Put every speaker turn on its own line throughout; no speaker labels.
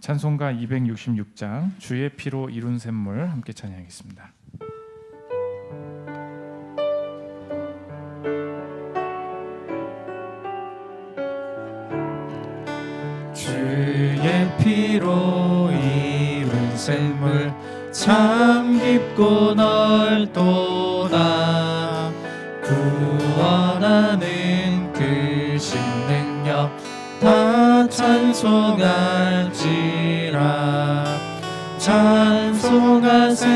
찬송가 266장 주의 피로 이룬 샘물 함께 찬양하겠습니다.
주의 피로 이룬 샘물 참 깊고 넓도다 구원하는 그 신능력 다 찬송할지라 찬송하세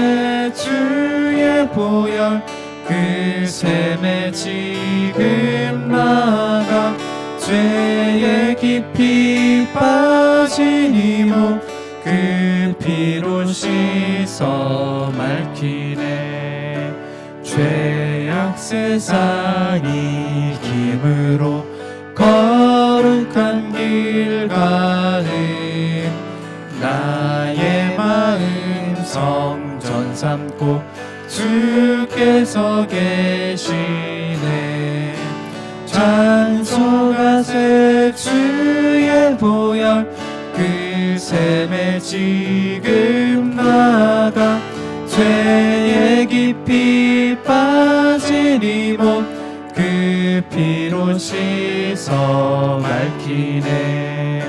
주의 보혈 그 샘에 지금 나가 죄에 깊이 빠진 이몸 그 피로 씻어 맑히네. 죄악 세상 이 김으로 거룩한 길가 삼고 주께서 계시네. 찬송하세 주의 보혈 그 샘에 지금 나가 죄에 깊이 빠진 이몸그 피로 씻어 맑히네.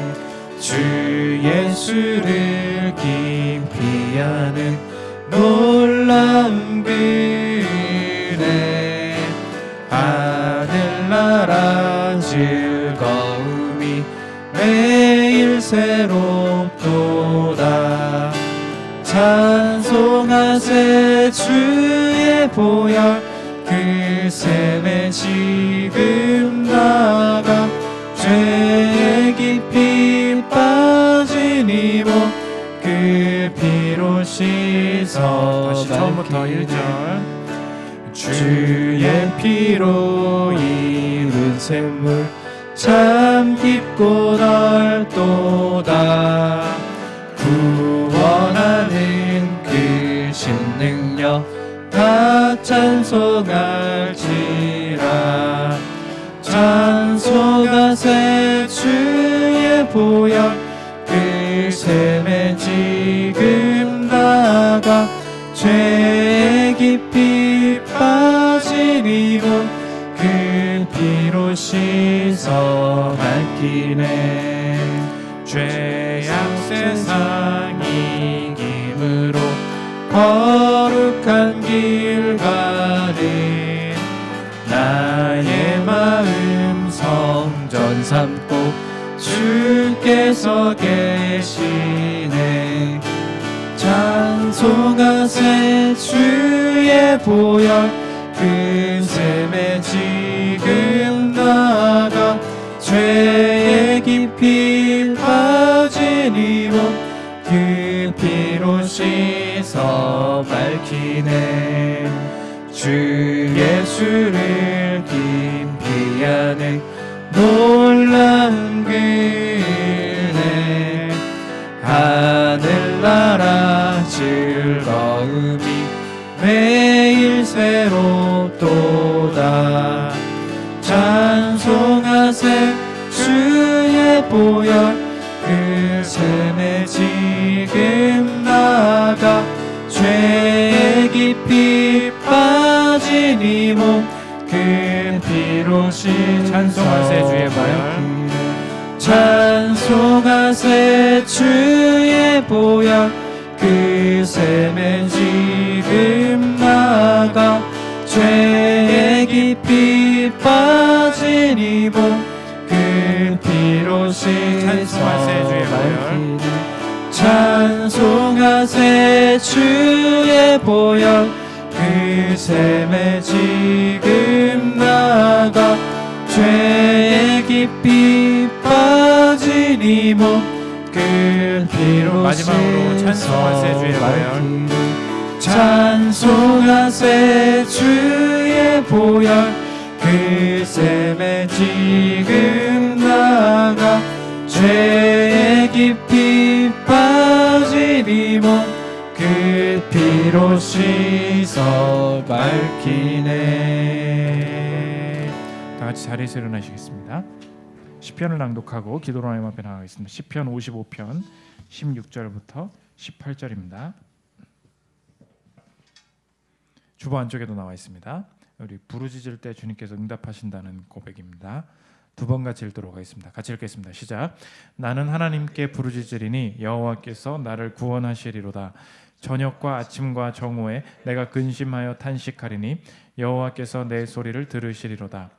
주 예수를 깊이 아는 놀라운 그네 하늘나라 즐거움이 매일 새롭도다. 찬송하세 주의 보혈 그 샘에 지금 나가
1절.
주의 피로 이룬 샘물 참 깊고 넓도다. 구원하는 그 신능력 다 찬송할지라. 찬송하세 주의 보혈 주께서 계시네. 찬송하세 주의 보혈. 그 샘에 지금 나가 죄에 깊이 빠진 이몸 그 피로 씻어 밝히네. 주 예수를 깊이 아는 찬송하세 주의 보혈 그 샘에 지금 나가 죄에 깊이 빠진 이몸그 피로 씻어
찬송하세 주의 보혈.
찬송하세 주의 보혈
찬송하세 주의 보혈
그 샘에 지금 나가 죄에 깊이 빠진 이몸그 피로
마지막으로 찬송하세 주의 보혈.
찬송하세 주의 보혈 그 샘에 지금 나가 죄에 깊이 빠진 이 몸 그 피로 씻어 밝히네
다 같이 자리에서 일어나시겠습니다. 시편을 낭독하고 기도로 하나님 앞에 나가겠습니다. 시편 55편 16절부터 18절입니다. 주보 안쪽에도 나와 있습니다. 우리 부르짖을 때 주님께서 응답하신다는 고백입니다. 두 번 같이 읽도록 하겠습니다. 같이 읽겠습니다. 시작. 나는 하나님께 부르짖으리니 여호와께서 나를 구원하시리로다. 저녁과 아침과 정오에 내가 근심하여 탄식하리니 여호와께서 내 소리를 들으시리로다.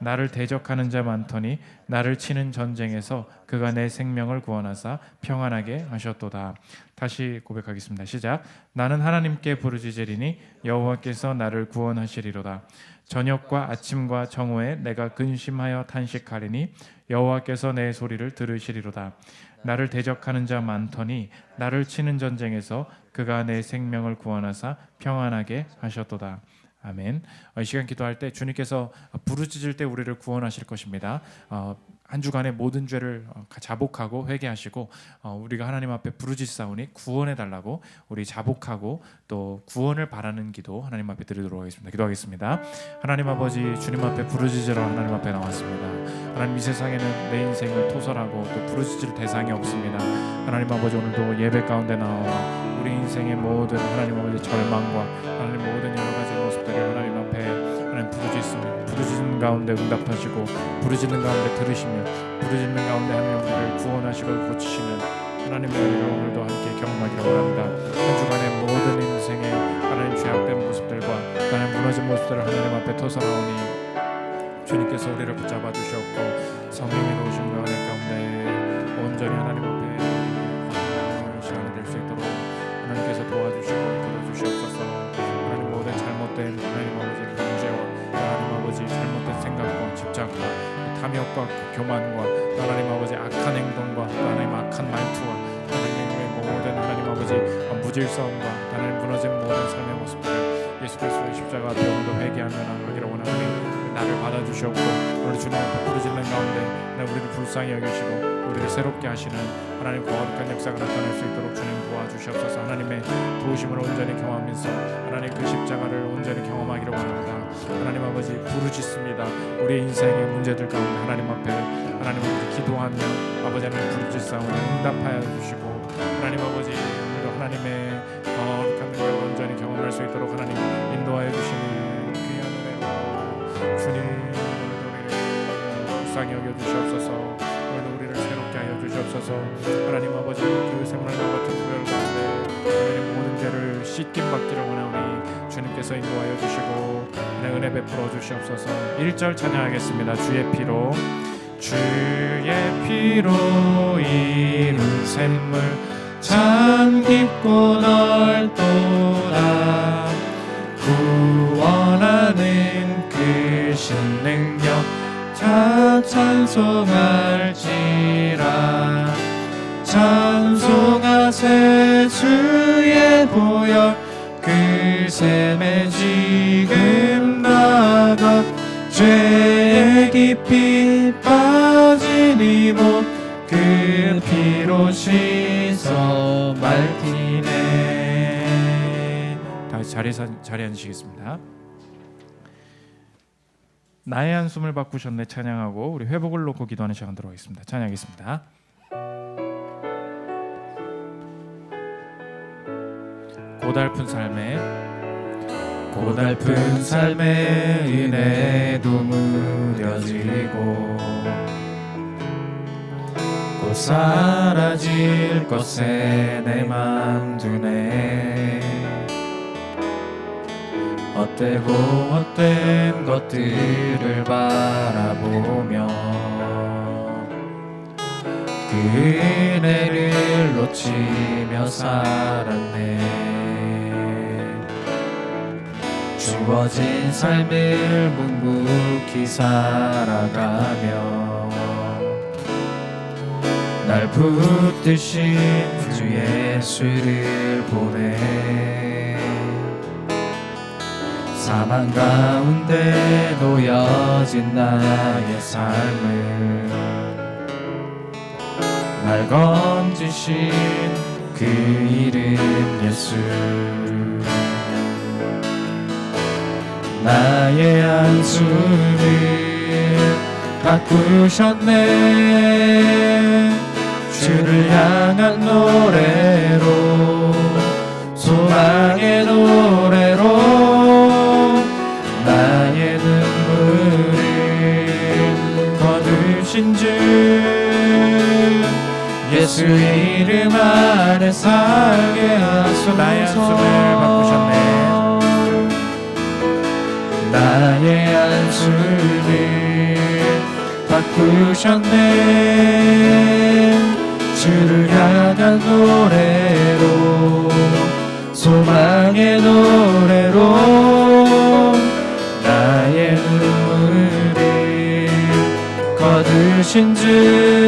나를 대적하는 자 많더니 나를 치는 전쟁에서 그가 내 생명을 구원하사 평안하게 하셨도다. 다시 고백하겠습니다. 시작. 나는 하나님께 부르짖으리니 여호와께서 나를 구원하시리로다. 저녁과 아침과 정오에 내가 근심하여 탄식하리니 여호와께서 내 소리를 들으시리로다. 나를 대적하는 자 많더니 나를 치는 전쟁에서 그가 내 생명을 구원하사 평안하게 하셨도다. 아멘. 어, 이 시간 기도할 때 주님께서 부르짖을 때 우리를 구원하실 것입니다. 어, 한 주간의 모든 죄를 어, 자복하고 회개하시고 어, 우리가 하나님 앞에 부르짖사오니 구원해 달라고 우리 자복하고 또 구원을 바라는 기도 하나님 앞에 드리도록 하겠습니다. 기도하겠습니다. 하나님 아버지 주님 앞에 부르짖으러 하나님 앞에 나왔습니다. 하나님 이 세상에는 내 인생을 토설하고 또 부르짖을 대상이 없습니다. 하나님 아버지 오늘도 예배 가운데 나와 우리 인생의 모든 하나님 아버지 절망과 하나님 모든 여러 가지 부르짖는 가운데 응답하시고 부르짖는 가운데 들으시며 부르짖는 가운데 하나님 우리를 구원하시고 고치시는 하나님의 은혜를 오늘도 함께 경험하기를 원합니다. 한 주간의 모든 인생의 하나님 죄악된 모습들과 하나님 무너진 모습들을 하나님 앞에 토설하오니 주님께서 우리를 붙잡아 주셨고 성령이 그 은혜 가운데 온전히 하나님 무질서함과 하나님 무너진 모든 삶의 모습들을 예수 그리스도의 십자가 오늘도 회개하며 나가기를 원하노니 나를 받아주시옵고 오늘 주님 앞에 부르짖는 가운데 하나님 우리를 불쌍히 여기시고 우리를 새롭게 하시는 하나님 거룩한 역사가 나타날 수 있도록 주님 도와주시옵소서. 하나님의 도우심을 온전히 경험하면서 하나님 그 십자가를 온전히 경험하기를 원합니다. 하나님 아버지 부르짖습니다. 우리의 인생의 문제들 가운데 하나님 앞에 하나님 아버지 기도하며 아버지 하나님 부르짖사오니 응답하여 주시고 하나님 아버지 하나님의 거룩한 능력을 온전히 경험할 수 있도록 하나님 인도하여 주시는 귀한 은혜로 주님 오늘도 우리를 불쌍히 여겨 주시옵소서. 오늘도 우리를 새롭게 하여 주시옵소서. 하나님 아버지 그 세문과 같은 구별 가운데 하나님 모든 죄를 씻김 받기를 원하오니 주님께서 인도하여 주시고 내 은혜 베풀어 주시옵소서. 1절 찬양하겠습니다. 주의 피로 주의 피로 이룬 샘물 참 깊고 넓도다 구원하는 그 신 능력 자 찬송할지라. 찬송하세 주의 보혈 그 샘에 지금 나가 죄에 깊이 빠진 이몸그 피로 씻 자리에, 서- 자리에 앉으시겠습니다. 나의 한숨을 바꾸셨네 찬양하고 우리 회복을 놓고 기도하는 시간 들어가겠습니다. 찬양하겠습니다. 고달픈 삶에 고달픈 삶에 은혜도 무뎌지고 곧 사라질 것에 내 맘 두네 헛되고 헛된 것들을 바라보며 그 은혜를 놓치며 살았네. 주어진 삶을 묵묵히 살아가며 날 붙드신 주 예수를 보내 사망 가운데 놓여진 나의 삶을 날 건지신 그 이름 예수. 나의 한숨을
바꾸셨네. 주를 향한 노래로 소망의 노래 예수 이름 안에 살게 하소서.
나의 한숨을 바꾸셨네.
나의 한숨을 바꾸셨네. 주를 향한 노래로 소망의 노래로 나의 눈물을 거두신 주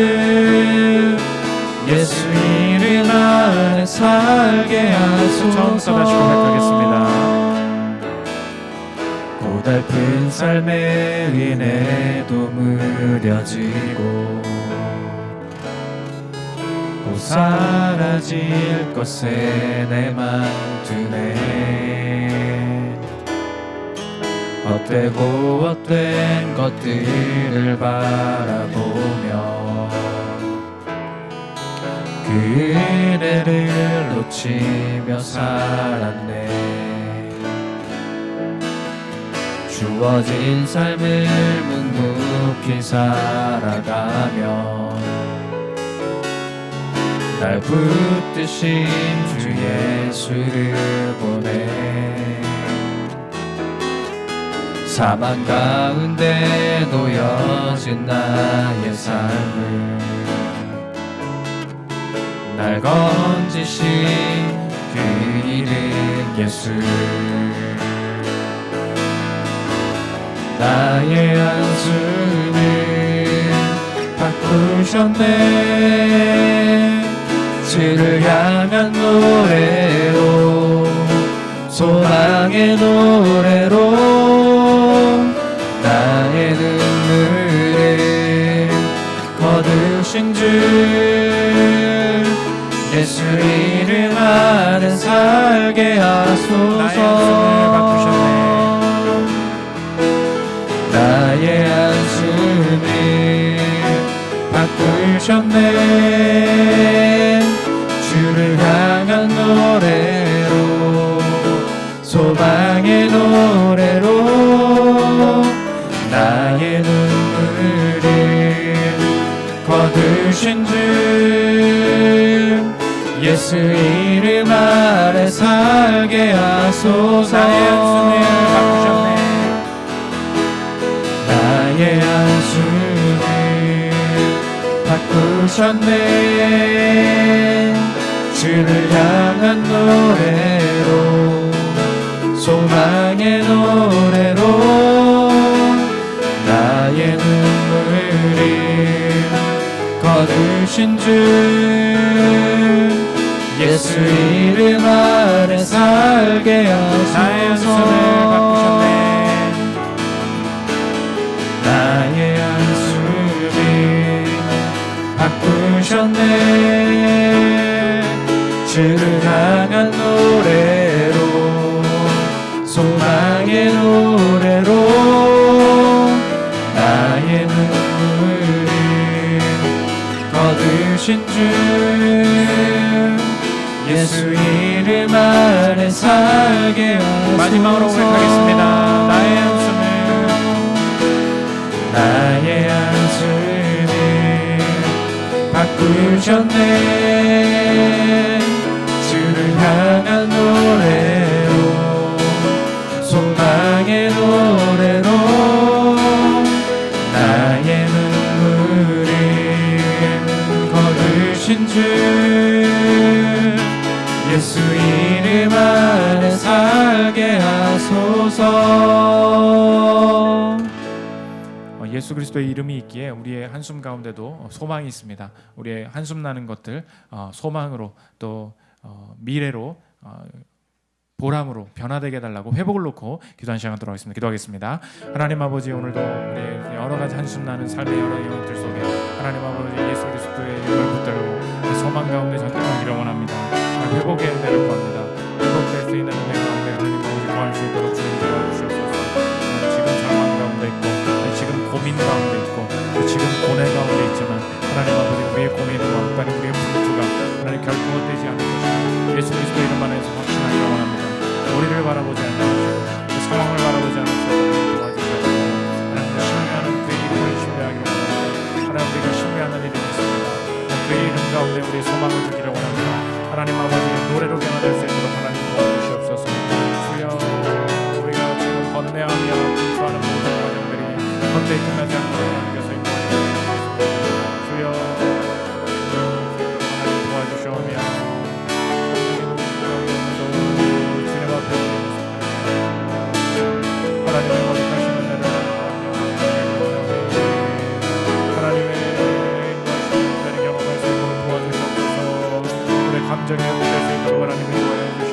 하소서
처음부터 다시 고백하겠습니다.
고달픈 삶의 은혜도 무뎌지고 곧 사라질 것에 내맘 두네 헛되고 헛된 것들을 바라보며 그 은혜를 놓치며 살았네. 주어진 삶을 묵묵히 살아가며 날 붙드신 주 예수를 보내. 사망 가운데 놓여진 나의 삶을 날 건지신 그 이름 예수. 나의 한숨을 바꾸셨네. 주를 향한 노래로 소망의 노래로 나의 눈물을 거두신 주 예수 이름 안에 살게 하소서. 나의 한숨을 바꾸셨네. 주를 향한 노래로 소망의 노래로 나의 눈물을 거두신 주 예수 이름 아래 살게 하소서.
나의 한숨을 바꾸셨네.
나의 한숨을 바꾸셨네. 주를 향한 노래로 소망의 노래로 나의 눈물을 거두신 주 예수 이름 아래 살게
나의
하소서
한숨을 바꾸셨네.
나의 한숨을 바꾸셨네 주를 살게 하소서
마지막으로 고백하겠습니다. 나의 한숨을
나의 한숨을 바꾸셨네. 주를 향한 노래로 소망의 노래로 나의 눈물을 거두신 주 예수 이름 안에 살게 하소서
어, 예수 그리스도의 이름이 있기에 우리의 한숨 가운데도 어, 소망이 있습니다. 우리의 한숨 나는 것들 어, 소망으로 또 어, 미래로 어, 보람으로 변화되게 해달라고 회복을 놓고 기도한 시간 갖도록 하겠습니다. 기도하겠습니다. 하나님 아버지 오늘도 우리 여러 가지 한숨 나는 삶의 여러 영역들 속에 하나님 아버지 예수 그리스도의 이름을 붙들고 그 소망 가운데 전등하기를 원합니다. 회복의 은혜를 구합니다. 회복될 수 있는 은혜 가운데 하나님 아버지 구할 수 있도록 주님 도와주시옵소서. 지금 상황 가운데 있고 지금 고민 가운데 있고 지금 고뇌 가운데 있지만 하나님 아버지 우리의 고민과 하나님 우리의 분투가 하나님 결코 되지 않을 것이다. 예수 그리스도 이름 안에서 우리
감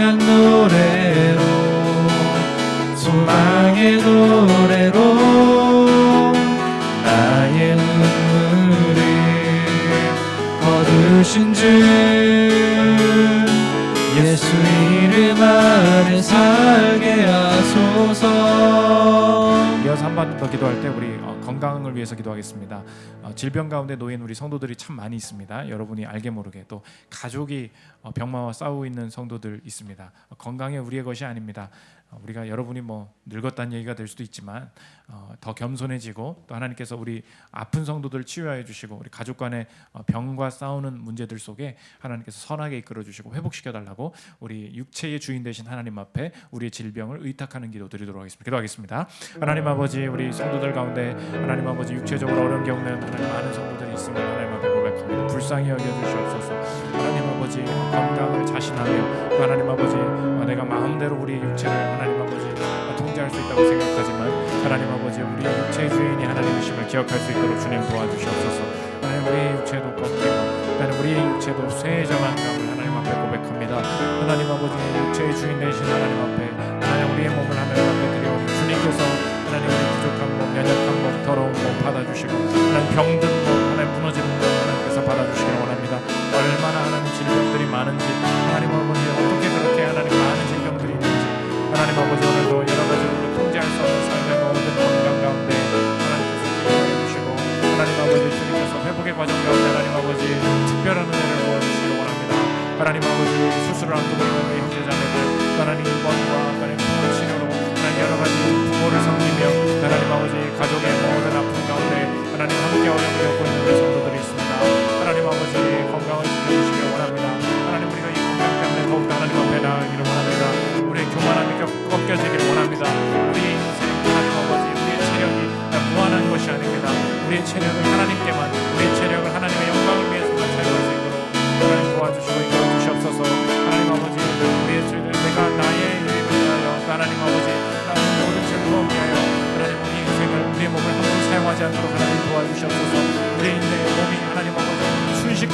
향한 노래로 소망의 노래로 나의 눈물을 거두신 주 예수 이름 안에 살게 하소서.
이어서 한 번 더 기도할 때 우리 어, 건강을 위해서 기도하겠습니다. 어, 질병 가운데 놓인 우리 성도들이 참 많이 있습니다. 여러분이 알게 모르게 또 가족이 어, 병마와 싸우고 있는 성도들 있습니다. 어, 건강이 우리의 것이 아닙니다. 어, 우리가 여러분이 뭐 늙었다는 얘기가 될 수도 있지만 어, 더 겸손해지고 또 하나님께서 우리 아픈 성도들 치유하여 주시고 우리 가족 간의 어, 병과 싸우는 문제들 속에 하나님께서 선하게 이끌어 주시고 회복시켜 달라고 우리 육체의 주인 되신 하나님 앞에 우리의 질병을 의탁하는 기도 드리도록 하겠습니다. 기도하겠습니다. 하나님 아버지 우리 성도들 가운데 하나님 아버지 육체적으로 어려움 겪는 하나님 많은 성도들이 있습니다. 하나님 앞에 고백합니다. 불쌍히 여겨 주시옵소서. 하나님 아버지 건강을 자신하며 또 하나님 아버지 어, 내가 마음대로 우리의 육체를 하나님 아버지 어, 통제할 수 있다고 생각하지만 하나님 아버지 우리의 육체의 주인이 하나님이심을 기억할 수 있도록 주님 도와주시옵소서. 하나님 우리의 육체도 꺾이고 하나님 우리의 육체도 쇠해져만 감을 하나님 앞에 고백합니다. 하나님 아버지 육체의 주인 되신 하나님 앞에 하나님 우리의 몸을 하나님 앞에 드려오니 주님께서 하나님 우리 부족한 몸, 연약한 몸, 더러운 몸 받아주시고 하나님 병든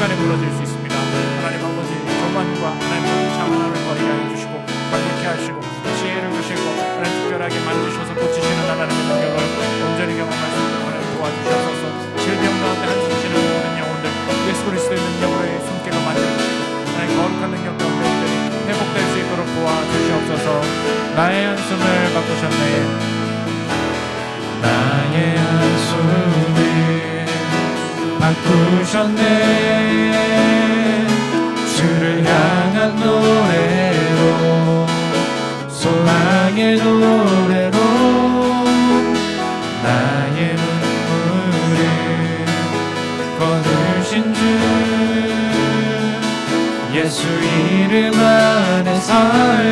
시간에 무너질 수 있습니다. 하나님 아버지 교만과 하나님 아버지 장난을 버리게 하여 주시고 관리케 하시고 지혜를 주시고 하나님 특별하게 만드셔서 고치시는 하나님의 능력을 온전히 경험할 수 있도록 하나님 도와주셔서. 질병 가운데 한숨 쉬는 모는 영혼들 예수 그리스도의 능력으로 숨기로 만들어주시고
하나님 거룩한 능력 가운데 온전히 회복될 수 있도록 도와주시옵소서. 나의 한숨을 바꾸셨네. 나의 한숨을 바꾸셨네.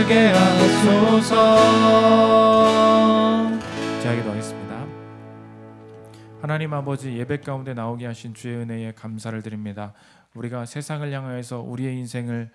살게 하소서
자, 기도하겠습니다. 하나님 아버지 예배 가운데 나오게 하신 주의 은혜에 감사를 드립니다. 우리가 세상을 향하여서 우리의 인생을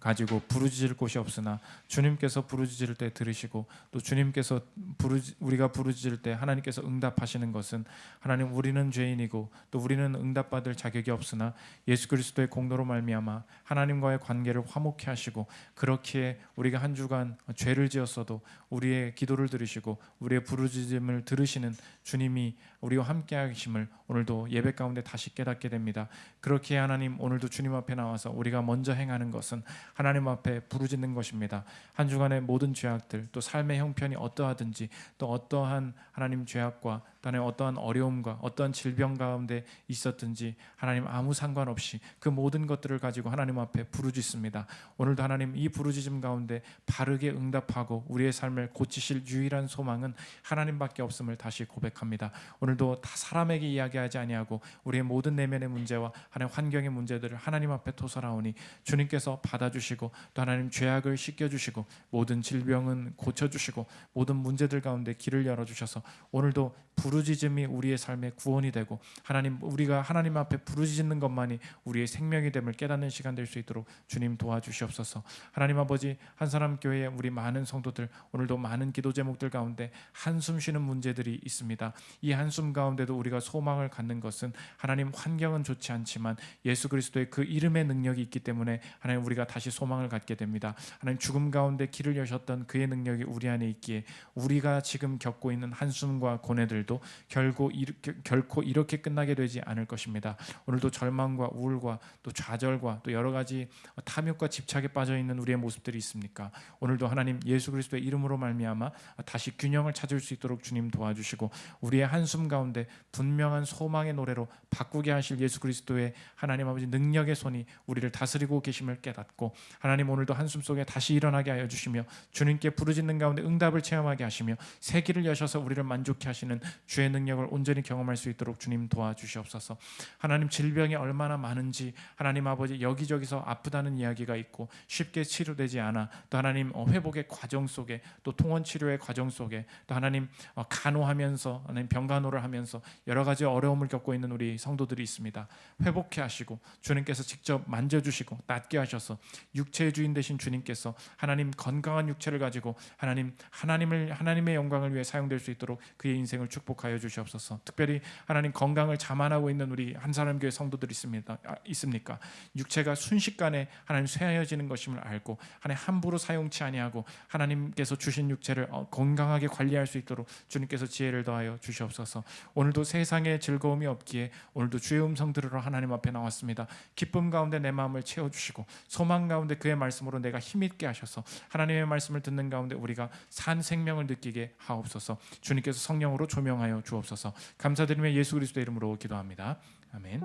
가지고 부르짖을 곳이 없으나 주님께서 부르짖을 때 들으시고 또 주님께서 부르 우리가 부르짖을 때 하나님께서 응답하시는 것은 하나님 우리는 죄인이고 또 우리는 응답받을 자격이 없으나 예수 그리스도의 공로로 말미암아 하나님과의 관계를 화목케 하시고 그렇기에 우리가 한 주간 죄를 지었어도 우리의 기도를 들으시고 우리의 부르짖음을 들으시는 주님이 우리와 함께 하심을 오늘도 예배 가운데 다시 깨닫게 됩니다. 그렇게 하나님 오늘도 주님 앞에 나와서 우리가 먼저 행하는 것은 하나님 앞에 부르짖는 것입니다. 한 주간의 모든 죄악들 또 삶의 형편이 어떠하든지 또 어떠한 하나님 죄악과 또 하나님 어떠한 어려움과 어떠한 질병 가운데 있었든지 하나님 아무 상관없이 그 모든 것들을 가지고 하나님 앞에 부르짖습니다. 오늘도 하나님 이 부르짖음 가운데 바르게 응답하고 우리의 삶을 고치실 유일한 소망은 하나님밖에 없음을 다시 고백합니다. 오늘도 다 사람에게 이야기하지 아니하고 우리의 모든 내면의 문제와 하나님 환경의 문제들을 하나님 앞에 토설하오니 주님께서 받아주시고 또 하나님 죄악을 씻겨주시고 모든 질병은 고쳐주시고 모든 문제들 가운데 길을 열어주셔서 오늘도 부르짖음이 우리의 삶의 구원이 되고 하나님 우리가 하나님 앞에 부르짖는 것만이 우리의 생명이 됨을 깨닫는 시간 될 수 있도록 주님 도와주시옵소서. 하나님 아버지 한 사람 교회에 우리 많은 성도들 오늘도 많은 기도 제목들 가운데 한숨 쉬는 문제들이 있습니다. 이 한숨 가운데도 우리가 소망을 갖는 것은 하나님 환경은 좋지 않지만 예수 그리스도의 그 이름의 능력이 있기 때문에 하나님 우리가 다시 소망을 갖게 됩니다. 하나님 죽음 가운데 길을 여셨던 그의 능력이 우리 안에 있기에 우리가 지금 겪고 있는 한숨과 고뇌들 도 결코 이렇게, 결코 이렇게 끝나게 되지 않을 것입니다. 오늘도 절망과 우울과 또 좌절과 또 여러 가지 탐욕과 집착에 빠져 있는 우리의 모습들이 있습니까? 오늘도 하나님 예수 그리스도의 이름으로 말미암아 다시 균형을 찾을 수 있도록 주님 도와주시고 우리의 한숨 가운데 분명한 소망의 노래로 바꾸게 하실 예수 그리스도의 하나님 아버지 능력의 손이 우리를 다스리고 계심을 깨닫고 하나님 오늘도 한숨 속에 다시 일어나게 하여 주시며 주님께 부르짖는 가운데 응답을 체험하게 하시며 새 길을 여셔서 우리를 만족케 하시는 주의 능력을 온전히 경험할 수 있도록 주님 도와주시옵소서. 하나님 질병이 얼마나 많은지 하나님 아버지 여기저기서 아프다는 이야기가 있고 쉽게 치료되지 않아 또 하나님 어, 회복의 과정 속에 또 통원 치료의 과정 속에 또 하나님 어, 간호하면서 하나님 병간호를 하면서 여러 가지 어려움을 겪고 있는 우리 성도들이 있습니다. 회복케 하시고 주님께서 직접 만져주시고 낫게 하셔서 육체의 주인 되신 주님께서 하나님 건강한 육체를 가지고 하나님 하나님을 하나님의 영광을 위해 사용될 수 있도록 그의 인생을 축 복하여 주시옵소서. 특별히 하나님 건강을 자만하고 있는 우리 한 사람 교회 성도들 있습니다. 아, 있습니까? 육체가 순식간에 하나님 쇠하여지는 것임을 알고 하나님 함부로 사용치 아니하고 하나님께서 주신 육체를 어, 건강하게 관리할 수 있도록 주님께서 지혜를 더하여 주시옵소서. 오늘도 세상에 즐거움이 없기에 오늘도 주의 음성 들으러 하나님 앞에 나왔습니다. 기쁨 가운데 내 마음을 채워 주시고 소망 가운데 그의 말씀으로 내가 힘 있게 하셔서 하나님의 말씀을 듣는 가운데 우리가 산 생명을 느끼게 하옵소서. 주님께서 성령으로 조명 하여 주옵소서. 감사드리며 예수 그리스도의 이름으로 기도합니다. 아멘.